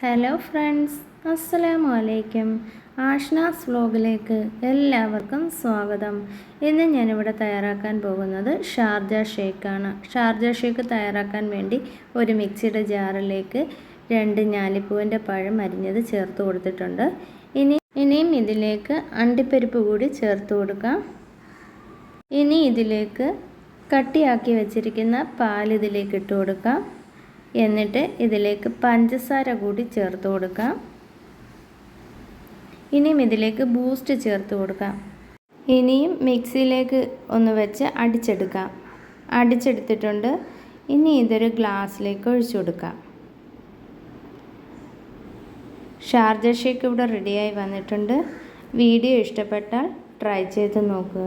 Hello friends അസ്സലാമു അലൈക്കും ആഷ്നാസ് വ്ലോഗിലേക്ക് എല്ലാവർക്കും സ്വാഗതം. ഇന്ന് ഞാനിവിടെ തയ്യാറാക്കാൻ പോകുന്നത് ഷാർജ ഷേക്കാണ്. ഷാർജ ഷേക്ക് തയ്യാറാക്കാൻ വേണ്ടി ഒരു മിക്സിയുടെ ജാറിലേക്ക് രണ്ട് ഞാലിപ്പൂവിന്റെ പഴം അരിഞ്ഞത് ചേർത്ത് കൊടുത്തിട്ടുണ്ട്. ഇനി ഇനിയും ഇതിലേക്ക് അണ്ടിപ്പരിപ്പ് കൂടി ചേർത്ത് കൊടുക്കാം. ഇനി ഇതിലേക്ക് കട്ടിയാക്കി വെച്ചിരിക്കുന്ന പാൽ ഇതിലേക്ക് ഇട്ട് കൊടുക്കാം. എന്നിട്ട് ഇതിലേക്ക് പഞ്ചസാര കൂടി ചേർത്ത് കൊടുക്കാം. ഇനിയും ഇതിലേക്ക് ബൂസ്റ്റ് ചേർത്ത് കൊടുക്കാം. ഇനിയും മിക്സിയിലേക്ക് ഒന്ന് വെച്ച് അടിച്ചെടുക്കാം. അടിച്ചെടുത്തിട്ടുണ്ട്. ഇനി ഇതൊരു ഗ്ലാസ്സിലേക്ക് ഒഴിച്ചു കൊടുക്കാം. ഷാർജ ഷേക്ക് ഇവിടെ റെഡിയായി വന്നിട്ടുണ്ട്. വീഡിയോ ഇഷ്ടപ്പെട്ടാൽ ട്രൈ ചെയ്ത് നോക്കുക.